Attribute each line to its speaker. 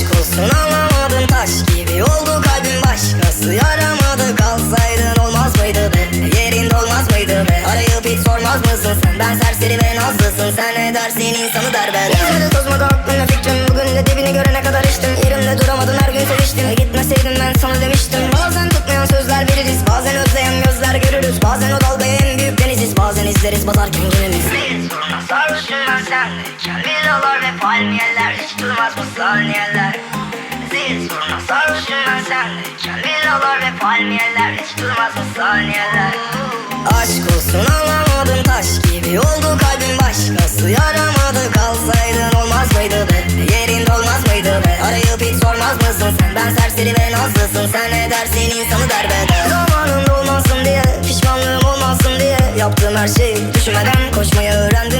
Speaker 1: aşk olsun anlamadın taş gibi oldu kalbim başkası. Yaramadı kalsaydın olmaz mıydı be? Yerin dolmaz mıydı be? Arayıp hiç sormaz mısın sen? Ben serseri ve nazlısın. Sen ne dersin? İnsanı der ben. İzledi tozmadı aklımda fikrim bugün de dibini görene kadar içtim. Yerimde duramadım her gün seviştim. E Gitmeseydim ben sana demiştim. Bazen tutmayan sözler veririz bazen özleyen gözler görürüz. Bazen o dalgaya izleriz Bir soruna sarhoşum ben sendeyken Villalar ve palmiyeler Hiç durmaz bu saniyeler. Zil soruna sarhoşum ben sendeyken Villalar ve palmiyeler Hiç durmaz bu saniyeler. Aşk olsun anlamadım taş gibi oldu kalbim başkası. Yaramadı kalsaydın olmaz mıydı be? Yerinde olmaz mıydı be? Arayıp hiç sormaz mısın sen? Ben serseri ve nazlısın. Sen ne dersin insanı derbeder Yaptığım her şeyi düşünmeden koşmayı öğrendim